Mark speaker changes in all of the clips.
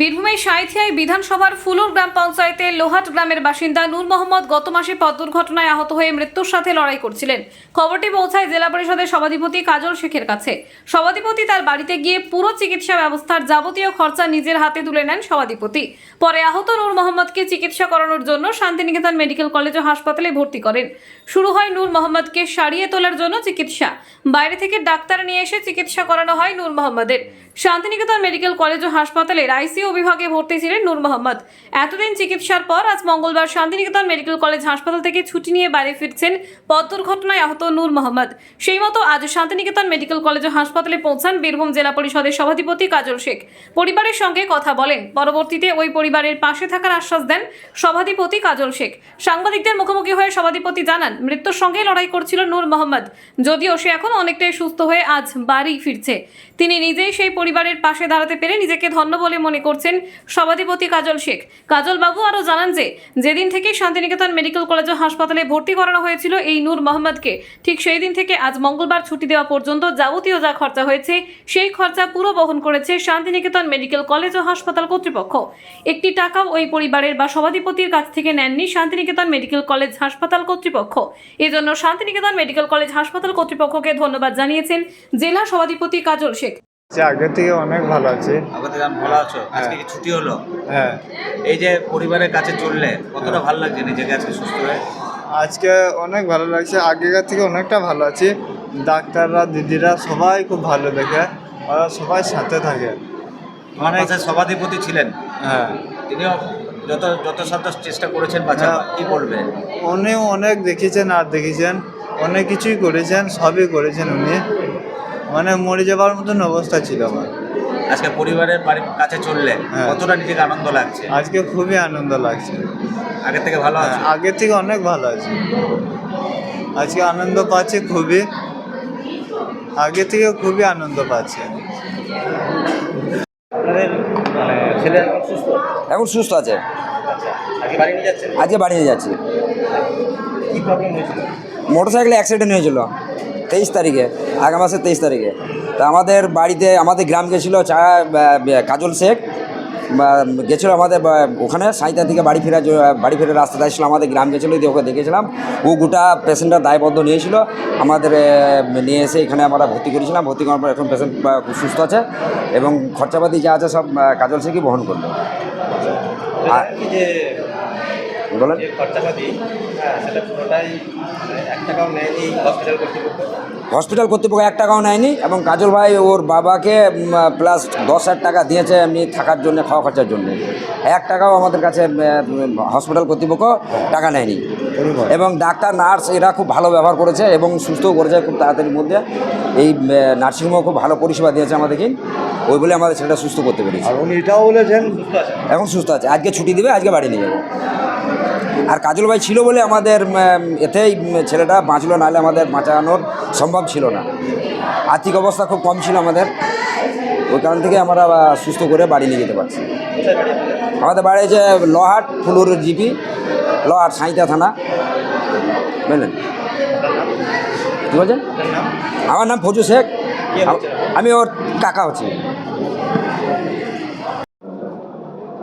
Speaker 1: বীরভূমের সাঁইথিয়ায় বিধানসভার ফুলুর গ্রাম পঞ্চায়েতের লোহাট গ্রামের বাসিন্দা নূর মোহাম্মদ গত মাসে পথ দুর্ঘটনায় আহত হয়ে মৃত্যুর সাথে লড়াই করছিলেন। খবরটি পৌঁছায় জেলা পরিষদের সভাধিপতি কাজল শেখের কাছে। সভাধিপতি তার বাড়িতে গিয়ে পুরো চিকিৎসা ব্যবস্থার যাবতীয় খরচা নিজের হাতে তুলে নেন সভাধিপতি। পরে আহত নূর মোহাম্মদকে চিকিৎসা করানোর জন্য শান্তিনিকেতন মেডিকেল কলেজ ও হাসপাতালে ভর্তি করেন। শুরু হয় নূর মোহাম্মদকে সারিয়ে তোলার জন্য চিকিৎসা। বাইরে থেকে ডাক্তার নিয়ে এসে চিকিৎসা করানো হয় নূর মোহাম্মদের। শান্তিনিকেতন মেডিকেল কলেজ ও হাসপাতালের আইসিইউ বিভাগে ভর্তি ছিলেন নূর মোহাম্মদ। এতদিন চিকিৎসার পর আজ মঙ্গলবার শান্তিনিকেতন মেডিকেল কলেজ হাসপাতাল থেকে ছুটি নিয়ে বাড়ি ফিরছেন পথ দুর্ঘটনায় আহত নূর মোহাম্মদ। সেই মতো আজ শান্তিনিকেতন মেডিকেল কলেজ ও হাসপাতালে পৌঁছান বীরভূম জেলা পরিষদের সভাধিপতি কাজল শেখ। পরিবারের সঙ্গে কথা বলেন। পরবর্তীতে ওই পরিবারের পাশে থাকার আশ্বাস দেন সভাধিপতি কাজল শেখ। সাংবাদিকদের মুখোমুখি হয়ে সভাধিপতি জানান, মৃত্যুর সঙ্গে লড়াই করছিল নূর মোহাম্মদ। যদিও সে এখন অনেকটাই সুস্থ হয়ে আজ বাড়ি ফিরছে। তিনি নিজেই সেই পরিবারের পাশে দাঁড়াতে পেরে নিজেকে ধন্য বলে মনে করছেন সভাধিপতি কাজল শেখ। কাজল বাবু আরও জানান যে, যেদিন থেকে শান্তিনিকেতন মেডিকেল কলেজ ও হাসপাতালে ভর্তি করানো হয়েছিল এই নূর মোহাম্মদকে, ঠিক সেই দিন থেকে আজ মঙ্গলবার ছুটি দেওয়া পর্যন্ত যাবতীয় যা খরচা হয়েছে, সেই খরচা পুরো বহন করেছে শান্তিনিকেতন মেডিকেল কলেজ ও হাসপাতাল কর্তৃপক্ষ। একটি টাকাও ওই পরিবারের বা সভাধিপতির কাছ থেকে নেননি শান্তিনিকেতন মেডিকেল কলেজ হাসপাতাল কর্তৃপক্ষ। এজন্য শান্তিনিকেতন মেডিকেল কলেজ হাসপাতাল কর্তৃপক্ষকে ধন্যবাদ জানিয়েছেন জেলা সভাধিপতি কাজল শেখ।
Speaker 2: যে আগের থেকে অনেক ভালো আছে।
Speaker 3: ভালো আছো? আজকে কি ছুটি হলো?
Speaker 2: হ্যাঁ।
Speaker 3: এই যে পরিবারের কাছে চললে কতটা ভালো লাগছে নিজেকে আজকে সুস্থ হয়ে?
Speaker 2: আজকে অনেক ভালো লাগছে। আগেকার থেকে অনেকটা ভালো আছি। ডাক্তাররা দিদিরা সবাই খুব ভালো দেখে। ওরা সবাই সাথে থাকে।
Speaker 3: মানে সভাধিপতি ছিলেন
Speaker 2: হ্যাঁ।
Speaker 3: তিনিও যত যত সাধ্য চেষ্টা করেছেন বাঁচা
Speaker 2: হ্যাঁ।
Speaker 3: কি বলবে?
Speaker 2: উনিও অনেক দেখিয়েছেন আর দেখিয়েছেন অনেক কিছুই করেছেন সবই করেছেন উনি। মানে মরে যাবার মতন অবস্থা ছিল আমার।
Speaker 3: আজকে পরিবারের বাড়ির কাছে চললে
Speaker 2: হ্যাঁ।
Speaker 3: কতটা নিজেকে আনন্দ লাগছে?
Speaker 2: আজকে খুবই আনন্দ লাগছে।
Speaker 3: আগে থেকে ভালো
Speaker 2: হ্যাঁ,
Speaker 3: আছে?
Speaker 2: আগের থেকে অনেক ভালো আছে। আজকে আনন্দ পাচ্ছি খুবই। আগে থেকে খুবই আনন্দ পাচ্ছে।
Speaker 3: মানে ছেলে এখন সুস্থ
Speaker 4: এখন সুস্থ আছে?
Speaker 3: আগে বাড়ি নিয়ে যাচ্ছেন?
Speaker 4: আজকে বাড়ি নিয়ে যাচ্ছি।
Speaker 3: কি প্রবলেম হয়েছিল?
Speaker 4: মোটর সাইকেলে অ্যাক্সিডেন্ট হয়েছিল। তেইশ তারিখে আগামী মাসের তেইশ তারিখে। তা আমাদের বাড়িতে আমাদের গ্রাম গেছিল চা কাজল শেখ। গেছিল আমাদের ওখানে সাঁইতা থেকে বাড়ি ফেরা বাড়ি ফেরার রাস্তাতে আসছিল আমাদের গ্রাম গেছিল দিয়ে ওকে দেখেছিলাম। ও গোটা পেশেন্টটা দায়বদ্ধ নিয়েছিল। আমাদের নিয়ে এসে এখানে আমরা ভর্তি করেছিলাম। ভর্তি করার পর এখন পেশেন্ট সুস্থ আছে এবং খরচাপাতি যা আছে সব কাজল শেখই বহন করল। আর
Speaker 3: যে
Speaker 4: বলেন?
Speaker 3: হ্যাঁ সেটা পুরোটাই মানে এক টাকাও নেয়নি হসপিটাল কর্তৃপক্ষ
Speaker 4: এক টাকাও নেয়নি এবং কাজল ভাই ওর বাবাকে প্লাস দশ হাজার টাকা দিয়েছে এমনি থাকার জন্য খাওয়া খরচার জন্য। এক টাকাও আমাদের কাছে হসপিটাল কর্তৃপক্ষ টাকা নেয়নি। এবং ডাক্তার নার্স এরা খুব ভালো ব্যবহার করেছে এবং সুস্থও করেছে খুব তাড়াতাড়ির মধ্যে। এই নার্সিংহোমও খুব ভালো পরিষেবা দিয়েছে আমাদেরকে ওই বলে আমাদের ছেলেটা সুস্থ করতে পেরেছি।
Speaker 2: আর উনি এটাও বলেছেন
Speaker 4: এখন সুস্থ আছে। আজকে ছুটি দিবে আজকে বাড়ি নিয়ে যাবে। আর কাজল ভাই ছিল বলে আমাদের এতেই ছেলেটা বাঁচলো নাহলে আমাদের বাঁচানোর সম্ভব ছিল না। আর্থিক অবস্থা খুব কম ছিল আমাদের। ওই কারণ থেকে আমরা সুস্থ করে বাড়ি নিয়ে যেতে পারছি। আমাদের বাড়ি আছে লহাট ফুলুর জিপি লহাট সাঁইতা থানা। বুঝলেন? কী বলছেন? আমার নাম ফজু শেখ। আমি ওর কাকা হচ্ছি।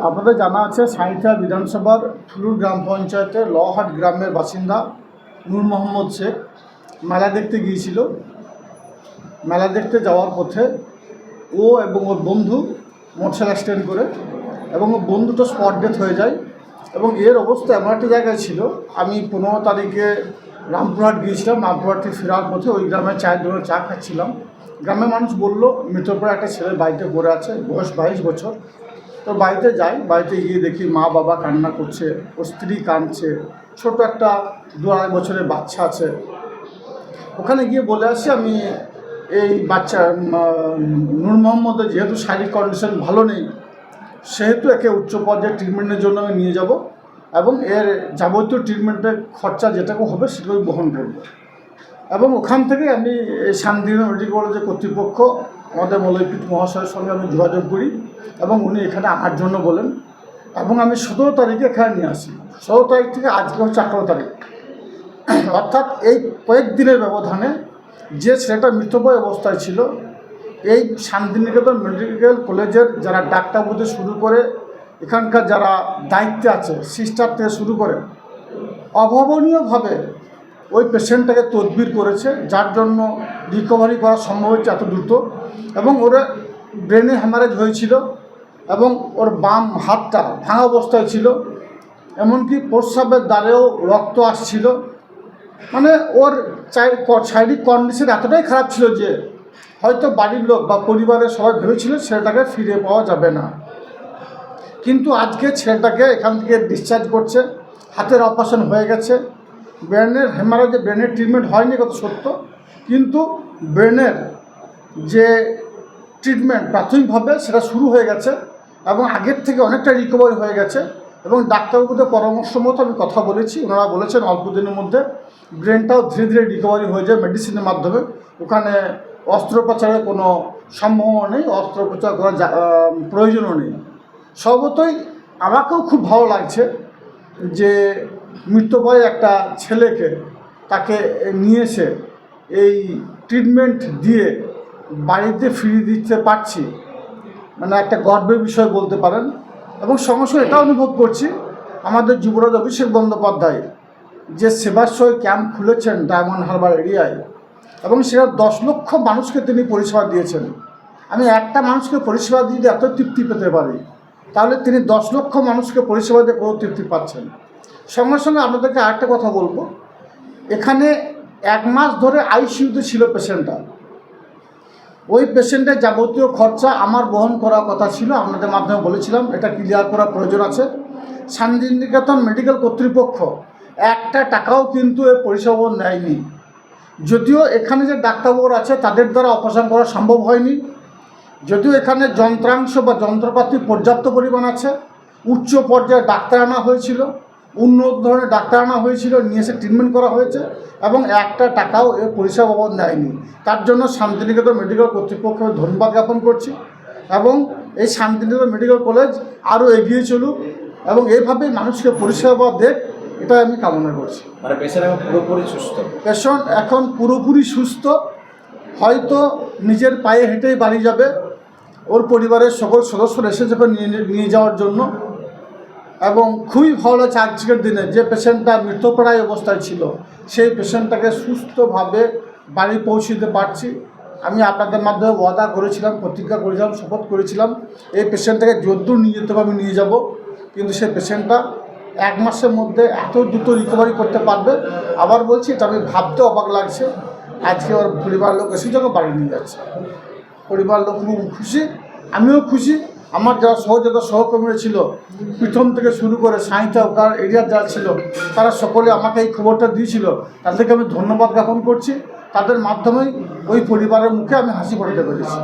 Speaker 5: আপনাদের জানা আছে সাঁইথা বিধানসভার ফুলুর গ্রাম পঞ্চায়েতের লহাট গ্রামের বাসিন্দা নূর মোহাম্মদ শেখ মেলা দেখতে গিয়েছিল। মেলা দেখতে যাওয়ার পথে ও এবং ওর বন্ধু মোটরসাইকেল অ্যাক্সিডেন্ট করে এবং ওর বন্ধুটা স্পট ডেথ হয়ে যায় এবং এর অবস্থা এমন একটা জায়গায় ছিল, আমি পনেরো তারিখে রামপুরহাট গিয়েছিলাম, রামপুরহাট থেকে ফেরার পথে ওই গ্রামে চায়ের দোকানে চা খাচ্ছিলাম। গ্রামের মানুষ বলল মৃতর পরে একটা ছেলের বাড়িতে পড়ে আছে, বয়স বাইশ বছর। তো বাড়িতে যাই, বাড়িতে গিয়ে দেখি মা বাবা কান্না করছে, ও স্ত্রী কাঁদছে, ছোট একটা দু আড়াই বছরের বাচ্চা আছে। ওখানে গিয়ে বলে আসি, আমি এই বাচ্চা নূর মোহাম্মদের যেহেতু শারীরিক কন্ডিশন ভালো নেই, সেহেতু একে উচ্চ পর্যায়ে ট্রিটমেন্টের জন্য আমি নিয়ে যাব এবং এর যাবতীয় ট্রিটমেন্টের খরচা যেটাকে হবে সেটাই বহন করব। এবং ওখান থেকে আমি শান্তিনগর মেডিকেল কলেজের কর্তৃপক্ষ, আমাদের মলয়পীঠ মহাশয়ের সঙ্গে আমি যোগাযোগ করি। এবং উনি এখানে আনার জন্য বলেন, এবং আমি সতেরো তারিখে এখানে নিয়ে আসি। ষোলো তারিখ থেকে আজকে হচ্ছে আঠেরো তারিখ। অর্থাৎ এই কয়েকদিনের ব্যবধানে যে ছেলেটা মৃতপ্রায় অবস্থায় ছিল, এই শান্তিনিকেতন মেডিকেল কলেজের যারা ডাক্তার হতে শুরু করে, এখানকার যারা দায়িত্বে আছে, সিস্টার থেকে শুরু করে, অভাবনীয়ভাবে ওই পেশেন্টটাকে তদবির করেছে, যার জন্য রিকভারি করা সম্ভব হচ্ছে এত দ্রুত। এবং ওর ব্রেনে হ্যামারেজ হয়েছিল এবং ওর বাম হাতটা ভাঙা অবস্থায় ছিল, এমনকি প্রস্রাবের দ্বারেও রক্ত আসছিল। মানে ওর শারীরিক কন্ডিশন এতটাই খারাপ ছিল যে হয়তো বাড়ির লোক বা পরিবারের সবাই ভেবেছিল ছেলেটাকে ফিরে পাওয়া যাবে না। কিন্তু আজকে ছেলেটাকে এখান থেকে ডিসচার্জ করছে, হাতের অপারেশন হয়ে গেছে। ব্রেনের হেমারেজে ব্রেনের ট্রিটমেন্ট হয়নি কত সত্য। কিন্তু ব্রেনের যে ট্রিটমেন্ট প্রাথমিকভাবে সেটা শুরু হয়ে গেছে এবং আগের থেকে অনেকটা রিকভারি হয়ে গেছে এবং ডাক্তারবাবুদের পরামর্শ মতো আমি কথা বলেছি, ওনারা বলেছেন অল্প দিনের মধ্যে ব্রেনটাও ধীরে ধীরে রিকভারি হয়ে যায় মেডিসিনের মাধ্যমে। ওখানে অস্ত্রোপচারের কোনো সম্ভাবনা নেই, অস্ত্রোপচার করার প্রয়োজনও নেই। সর্বতই আমাকেও খুব ভালো লাগছে যে মৃত্যুবয় একটা ছেলেকে তাকে নিয়ে এসে এই ট্রিটমেন্ট দিয়ে বাড়িতে ফিরিয়ে দিতে পারছি মানে একটা গর্বের বিষয় বলতে পারেন। এবং সঙ্গে সঙ্গে এটা অনুভব করছি, আমাদের যুবরাজ অভিষেক বন্দ্যোপাধ্যায় যে সেবাশ্রয় ক্যাম্প খুলেছেন ডায়মন্ড হারবার এরিয়ায়, এবং সেটা দশ লক্ষ মানুষকে তিনি পরিষেবা দিয়েছেন। আমি একটা মানুষকে পরিষেবা দিয়ে এত তৃপ্তি পেতে পারি, তাহলে তিনি দশ লক্ষ মানুষকে পরিষেবা দিয়ে কোনো তৃপ্তি পাচ্ছেন। সঙ্গে সঙ্গে আপনাদেরকে আরেকটা কথা বলব, এখানে এক মাস ধরে আইসিইউতে ছিল পেশেন্টটা। ওই পেশেন্টের যাবতীয় খরচা আমার বহন করার কথা ছিল, আপনাদের মাধ্যমে বলেছিলাম, এটা ক্লিয়ার করার প্রয়োজন আছে। শান্তিনিকেতন মেডিকেল কর্তৃপক্ষ একটা টাকাও কিন্তু এ পরিষেবা নেয়নি। যদিও এখানে যে ডাক্তারবাবুরা আছে, তাদের দ্বারা অপারেশন করা সম্ভব হয়নি। যদিও এখানে যন্ত্রাংশ বা যন্ত্রপাতি পর্যাপ্ত পরিমাণ আছে, উচ্চ পর্যায়ে ডাক্তার আনা হয়েছিল। উন্নত ধরনের ডাক্তার আনা হয়েছিল নিয়ে এসে ট্রিটমেন্ট করা হয়েছে এবং একটা টাকাও এর পরিষেবা বাবদ নেয়নি তার জন্য শান্তিনিকেতন মেডিকেল কর্তৃপক্ষকে ধন্যবাদ জ্ঞাপন করছি এবং এই শান্তিনিকেতন মেডিকেল কলেজ আরও এগিয়ে চলুক এবং এইভাবেই মানুষকে পরিষেবা দেখ এটাই আমি কামনা করছি।
Speaker 3: মানে পেশেন্ট এখন পুরোপুরি সুস্থ?
Speaker 5: পেশেন্ট এখন পুরোপুরি সুস্থ হয়তো নিজের পায়ে হেঁটেই বাড়ি যাবে ওর পরিবারের সকল সদস্যরা এসে যখন নিয়ে নিয়ে যাওয়ার জন্য এবং খুবই ভালো লাগছে আজকের দিনে যে পেশেন্টটা মৃতপ্রায় অবস্থায় ছিল, সেই পেশেন্টটাকে সুস্থভাবে বাড়ি পৌঁছে দিতে পারছি। আমি আপনাদের মাধ্যমে ওয়াদা করেছিলাম, প্রতিজ্ঞা করেছিলাম, শপথ করেছিলাম, এই পেশেন্টটাকে যদ্দূর নিয়ে যেতে আমি নিয়ে যাব। কিন্তু সেই পেশেন্টটা এক মাসের মধ্যে এত দ্রুত রিকভারি করতে পারবে, আবার বলছি, এটা আমি ভাবতে অবাক লাগছে। আজকে ওর পরিবার লোক এসে যখন বাড়ি নিয়ে যাচ্ছে। পরিবার লোক খুব খুশি, আমিও খুশি। আমার যারা সহযোগিতা সহকর্মীরা ছিল, প্রথম থেকে শুরু করে সাহিত্য তার এরিয়ার যারা ছিল, তারা সকলে আমাকে এই খবরটা দিয়েছিল। তাদেরকে আমি ধন্যবাদ জ্ঞাপন করছি। তাদের মাধ্যমেই ওই পরিবারের মুখে আমি হাসি ফোটাতে পেরেছি।